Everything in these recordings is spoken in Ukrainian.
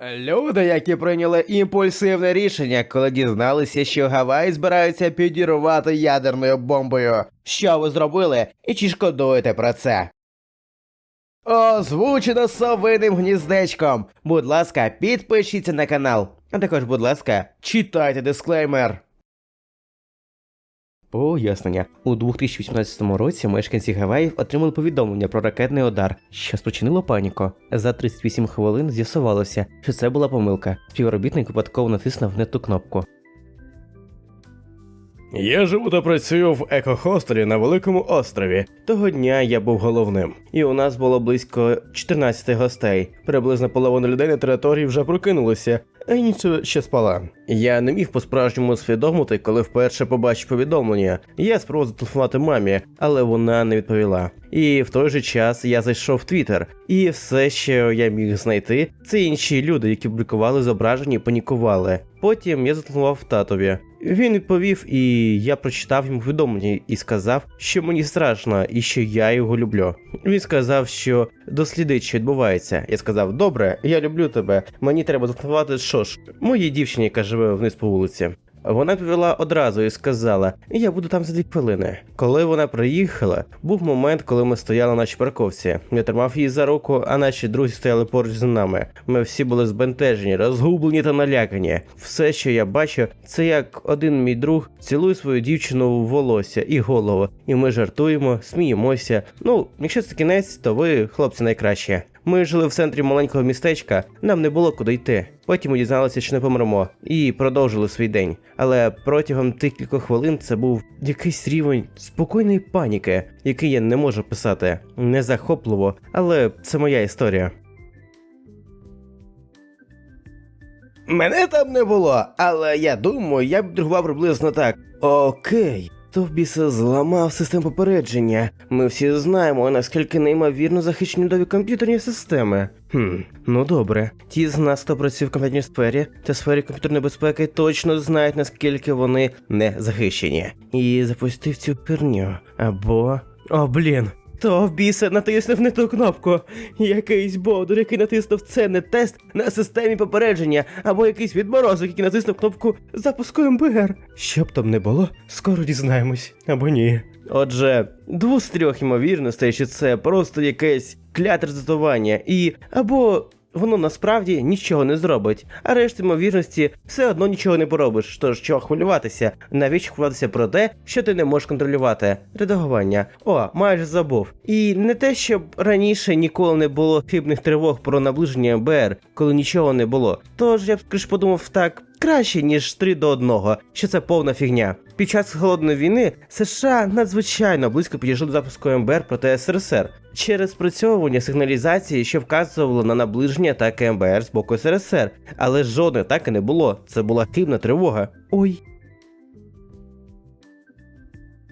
Люди, які прийняли імпульсивне рішення, коли дізналися, що Гаваї збираються підірвати ядерною бомбою. Що ви зробили і чи шкодуєте про це? Озвучено совиним гніздечком. Будь ласка, підпишіться на канал. А також, будь ласка, читайте дисклеймер. Пояснення. У 2018 році мешканці Гаваїв отримали повідомлення про ракетний удар, що спричинило паніку. За 38 хвилин з'ясувалося, що це була помилка. Співробітник випадково натиснув не ту кнопку. Я живу та працюю в екохостелі на великому острові. Того дня я був головним, і у нас було близько 14 гостей. Приблизно половина людей на території вже прокинулися, а інші ще спала. Я не міг по-справжньому усвідомити, коли вперше побачив повідомлення. Я спробував зателефонувати мамі, але вона не відповіла. І в той же час я зайшов в Твіттер, і все, що я міг знайти, це інші люди, які публікували зображення і панікували. Потім я зателефонував татові. Він відповів, і я прочитав йому повідомлення і сказав, що мені страшно і що я його люблю. Він сказав, що дослідить, що відбувається. Я сказав: Добре, я люблю тебе. Мені треба зателефонувати що ж, моїй дівчині, яка живе вниз по вулиці. Вона відповіла одразу і сказала: Я буду там за дві хвилини. Коли вона приїхала, був момент, коли ми стояли на нашій. Я тримав її за руку, а наші друзі стояли поруч з нами. Ми всі були збентежені, розгублені та налякані. Все, що я бачу, це як один мій друг цілує свою дівчину в волосся і голову. І ми жартуємо, сміємося. Ну, якщо це кінець, то ви, хлопці, найкраще. Ми жили в центрі маленького містечка, нам не було куди йти. Потім ми дізналися, що не помремо, і продовжили свій день. Але протягом тих кількох хвилин це був якийсь рівень спокійної паніки, який я не можу писати. Не захопливо, але це моя історія. Мене там не було, але я думаю, я б другував приблизно так. Окей. То в біса зламав систему попередження. Ми всі знаємо, наскільки неймовірно захищені нові комп'ютерні системи. Хм, ну добре. Ті з нас, хто працює в комп'ютерній сфері та сфері комп'ютерної безпеки, точно знають, наскільки вони не захищені. І запустив цю херню. Або. О, блін. То біса натиснув не ту кнопку. Якийсь бодур, який натиснув це не тест на системі попередження, або якийсь відморозок, який натиснув кнопку запуску МБР. Щоб там не було, скоро дізнаємось, або ні. Отже, дву з трьох ймовірностей, що це просто якесь кляте результування, і або воно насправді нічого не зробить, а решта ймовірності все одно нічого не поробиш. Тож чого хвилюватися? Навіщо хвилюватися про те, що ти не можеш контролювати? Редагування. О, майже забув. І не те, щоб раніше ніколи не було хибних тривог про наближення МБР, коли нічого не було. Тож я б скоріш подумав так. Краще ніж 3 до 1, що це повна фігня. Під час холодної війни США надзвичайно близько підійшли до запуску МБР проти СРСР через спрацьовування сигналізації, що вказувало на наближення атаки МБР з боку СРСР, але жодної атаки не було. Це була хибна тривога. Ой.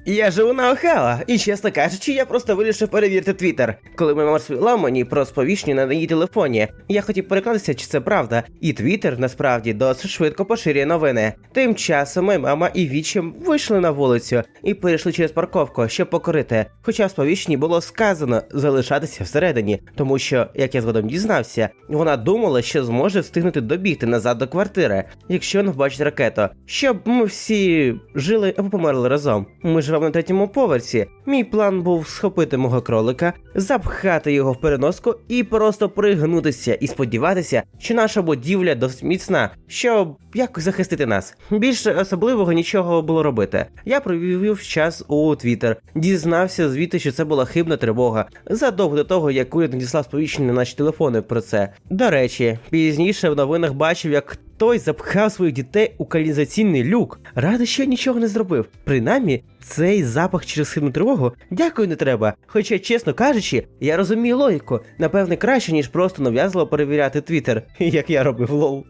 Я живу на Охала, і чесно кажучи, я просто вирішив перевірити твіттер. Коли моя мама розповіла мені про сповіщення на її телефоні, я хотів переконатися, чи це правда, і твіттер насправді досить швидко поширює новини. Тим часом моя мама і вічим вийшли на вулицю і перейшли через парковку, щоб покорити. Хоча в сповіщенні було сказано залишатися всередині, тому що, як я згодом дізнався, вона думала, що зможе встигнути добігти назад до квартири, якщо не побачить ракету, щоб ми всі жили або померли разом. Ми живемо на третьому поверсі. Мій план був схопити мого кролика, запхати його в переноску і просто пригнутися і сподіватися, що наша будівля досить міцна, щоб якось захистити нас. Більше особливого нічого було робити. Я провів час у Твіттер, дізнався звідти, що це була хибна тривога, задовго до того, як уряд надіслав сповіщення на наші телефони про це. До речі, пізніше в новинах бачив, як той запхав своїх дітей у каналізаційний люк. Радий, що я нічого не зробив. Принаймні, цей запах через східну тривогу дякую не треба. Хоча, чесно кажучи, я розумію логіку. Напевне, краще, ніж просто нав'язливо перевіряти твіттер, як я робив лол.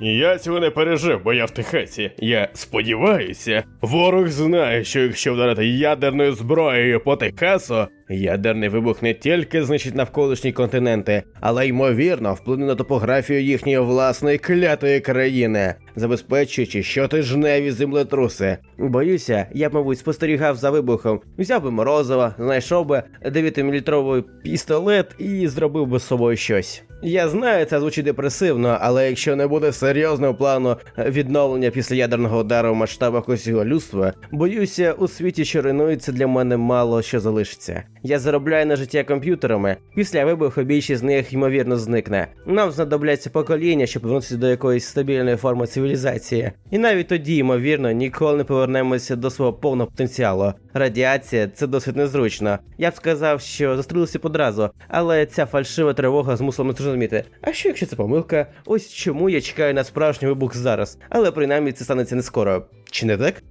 Я цього не пережив, бо я в Техасі. Я сподіваюся, ворог знає, що якщо вдарити ядерною зброєю по Техасу, ядерний вибух не тільки знищить навколишні континенти, але ймовірно вплине на топографію їхньої власної клятої країни, забезпечуючи щотижневі землетруси. Боюся, я б, мабуть, спостерігав за вибухом, взяв би морозива, знайшов би 9-мм пістолет і зробив би з собою щось. Я знаю, це звучить депресивно, але якщо не буде серйозного плану відновлення після ядерного удару в масштабах усього людства, боюся, у світі, що руйнується, для мене мало що залишиться. Я заробляю на життя комп'ютерами. Після вибуху більшість з них ймовірно зникне. Нам знадобляться покоління, щоб повернутися до якоїсь стабільної форми цивілізації. І навіть тоді, ймовірно, ніколи не повернемося до свого повного потенціалу. Радіація це досить незручно. Я б сказав, що застрелився одразу, але ця фальшива тривога змусила мене зрозуміти. А що якщо це помилка? Ось чому я чекаю на справжній вибух зараз, але принаймні це станеться не скоро. Чи не так?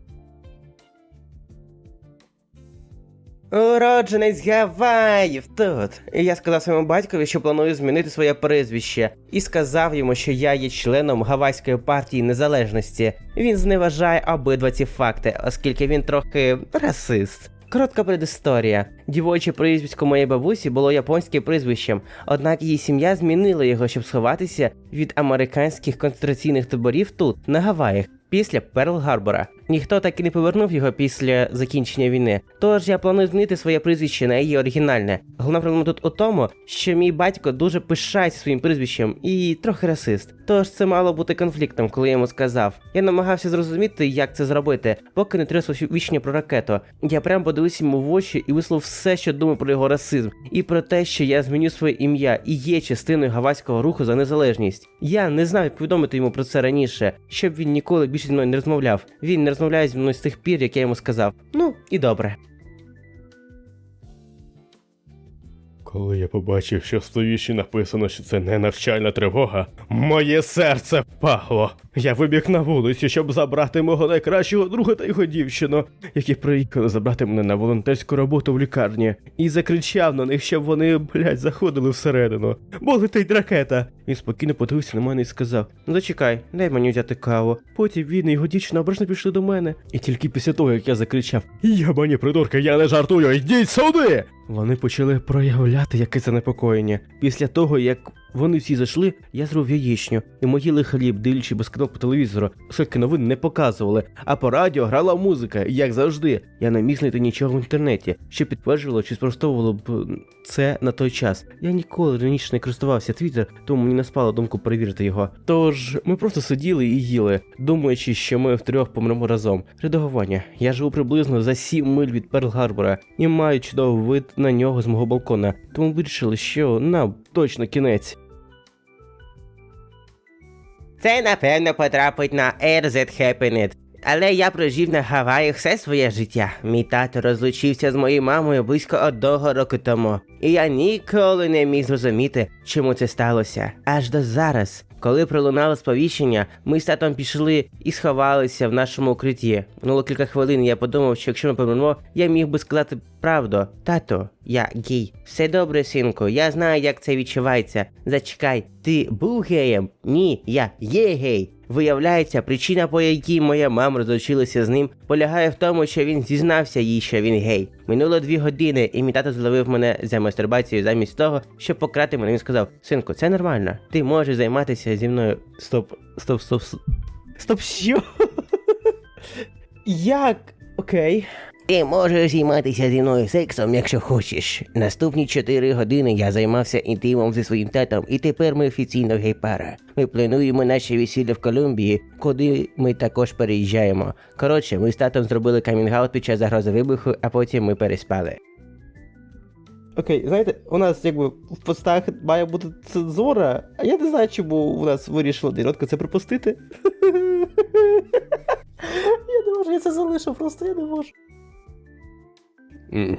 Уродженець Гаваїв тут. Я сказав своєму батькові, що планую змінити своє прізвище, і сказав йому, що я є членом Гавайської партії незалежності. Він зневажає обидва ці факти, оскільки він трохи расист. Коротка предісторія. Дівоче прізвисько моєї бабусі було японським прізвищем, однак її сім'я змінила його, щоб сховатися від американських концентраційних таборів тут, на Гаваях, після Перл-Гарбора. Ніхто так і не повернув його після закінчення війни. Тож я планую змінити своє прізвище на її оригінальне. Головна проблема тут у тому, що мій батько дуже пишається своїм прізвищем і трохи расист. Тож це мало бути конфліктом, коли я йому сказав. Я намагався зрозуміти, як це зробити, поки не трясло вічні про ракету. Я прям подивився йому в очі і висловив все, що думаю про його расизм, і про те, що я зміню своє ім'я і є частиною гавайського руху за незалежність. Я не знав, як повідомити йому про це раніше, щоб він ніколи більше зі мною не розмовляв. Він не розмовляє зі мною з тих пір, як я йому сказав. Ну і добре. Коли я побачив, що в сповіщі написано, що це не навчальна тривога, моє серце впало. Я вибіг на вулицю, щоб забрати мого найкращого друга та його дівчину, які приїхали забрати мене на волонтерську роботу в лікарні, і закричав на них, щоб вони, блядь, заходили всередину. Бо летить ракета. Він спокійно подивився на мене і сказав: зачекай, дай мені взяти каву. Потім він і його дівчина обережно пішли до мене. І тільки після того, як я закричав: Ябані придурки, я не жартую, йдіть сюди! Вони почали проявляти якесь занепокоєння. Після того, як вони всі зайшли, я зробив яєчню, і ми хліб, дивлячи без канал по телевізору, оскільки новин не показували, а по радіо грала музика, як завжди. Я не міг знайти нічого в інтернеті, що підтверджувало чи спростовувало б це на той час. Я ніколи раніше не користувався Твіттер, тому мені не спала думку перевірити його. Тож ми просто сиділи і їли, думаючи, що ми втрьох помремо разом. Редагування. Я живу приблизно за 7 миль від Перл-Гарбора і маю чудовий вид на нього з мого балкона, тому вирішили, що нам точно кінець. Це напевно потрапить на RZ Happenet. Але я прожив на Гаваях все своє життя. Мій тато розлучився з моєю мамою близько одного року тому. І я ніколи не міг зрозуміти, чому це сталося. Аж до зараз. Коли пролунало сповіщення, ми з татом пішли і сховалися в нашому укритті. Минуло кілька хвилин, я подумав, що якщо ми помремо, я міг би сказати правду. Тато, я гей. Все добре, синку, я знаю, як це відчувається. Зачекай, ти був геєм? Ні, я є гей. Виявляється, причина, по якій моя мама розлучилася з ним, полягає в тому, що він зізнався їй, що він гей. Минуло дві години, і мій тато зловив мене за мастурбацією замість того, щоб пократи мене. Він сказав: Синку, це нормально. Ти можеш займатися зі мною. Стоп, стоп, стоп, стоп. Стоп, що? Як? Окей. Ти можеш займатися зі мною сексом, якщо хочеш. Наступні 4 години я займався інтимом зі своїм татом, і тепер ми офіційно гей-пара. Ми плануємо наше весілля в Колумбії, куди ми також переїжджаємо. Коротше, ми з татом зробили камінг-аут під час загрози вибуху, а потім ми переспали. Окей, знаєте, у нас якби в постах має бути цензура, а я не знаю, чому у нас вирішила Діротка це припустити. Я не можу, я це залишу, просто я не можу.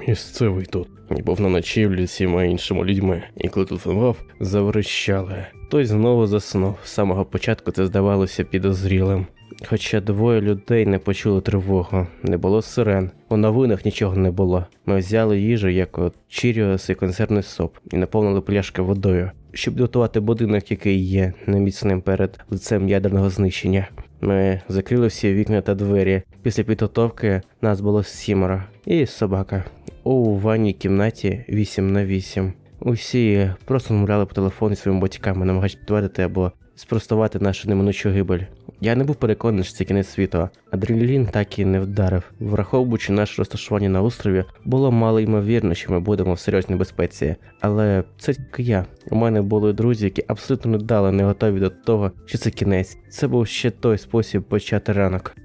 Місцевий тут. І був на ночівлі з всіма іншими людьми, і коли телефонував, заверещали. Той знову заснув. З самого початку це здавалося підозрілим. Хоча двоє людей не почули тривогу, не було сирен, у новинах нічого не було. Ми взяли їжу, як от Чіріос і консервний соп, і наповнили пляшки водою, щоб дотувати будинок, який є неміцним перед лицем ядерного знищення. Ми закрили всі вікна та двері. Після підготовки нас було сімеро і собака. У ванній кімнаті 8 на 8. Усі просто мовляли по телефону своїми батьками, намагаючись підтвердити або спростувати нашу неминучу гибель. Я не був переконаний, що це кінець світу. Адреналін так і не вдарив. Враховуючи наше розташування на острові, було мало ймовірно, що ми будемо в серйозній безпеці. Але це тільки я. У мене були друзі, які абсолютно не дали не готові до того, що це кінець. Це був ще той спосіб почати ранок.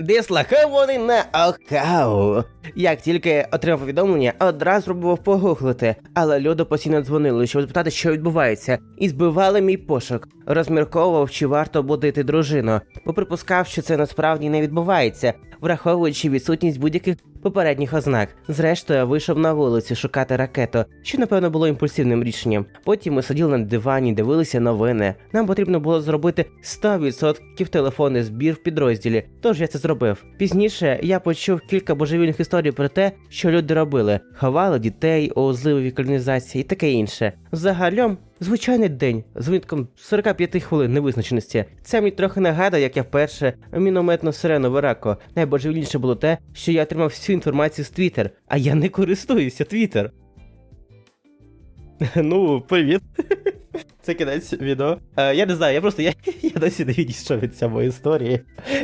Дислахований на Окау. Як тільки отримав повідомлення, одразу пробував погуглити, але люди постійно дзвонили, щоб запитати, що відбувається, і збивали мій пошук. Розмірковував, чи варто будити дружину, бо припускав, що це насправді не відбувається, враховуючи відсутність будь-яких попередніх ознак. Зрештою, я вийшов на вулицю шукати ракету, що напевно було імпульсивним рішенням. Потім ми сиділи на дивані, дивилися новини. Нам потрібно було зробити 100% телефонний збір в підрозділі, тож я це зробив. Пізніше я почув кілька божевільних історій про те, що люди робили: ховали дітей у зливовій колонізації і таке інше. Загалом. Звичайний день з винятком 45 хвилин невизначеності. Це мені трохи нагадує, як я вперше мінометну сирену в Іраку. Найбожевільніше було те, що я отримав всю інформацію з Твіттер, а я не користуюся Твіттер. Ну, привіт. Це кінець відео. Е, я не знаю, я просто я, я досі не відійшов від цієї історії.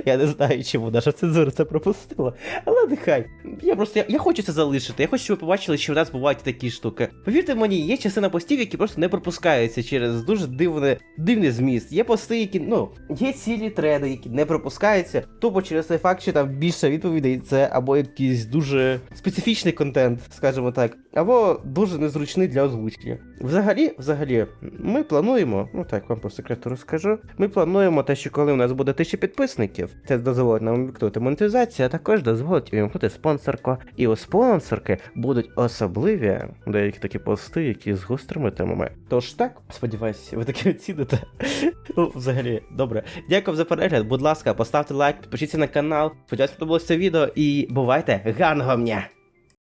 Я не знаю, чому наша цензура це пропустила. Але нехай. Я просто я, я хочу це залишити. Я хочу, щоб ви побачили, що в нас бувають такі штуки. Повірте мені, є частина постів, які просто не пропускаються через дуже дивне, дивний зміст. Є пости, які, ну, є цілі треди, які не пропускаються, тупо через той факт, що там більше відповідей це або якийсь дуже специфічний контент, скажімо так, або дуже незручний для озвучення. Взагалі, взагалі, ми плануємо, ну так, вам по секрету розкажу. Ми плануємо те, що коли у нас буде тисяча підписників, це дозволить нам вимкнути монетизацію, а також дозволить вимкнути спонсорку. І у спонсорки будуть особливі деякі такі пости, які з гострими темами. Тож так, сподіваюся, ви таки оціните. Ну, взагалі, добре. Дякую за перегляд. Будь ласка, поставте лайк, підпишіться на канал. Сподіваюсь, сподобалося це відео і бувайте гарного дня!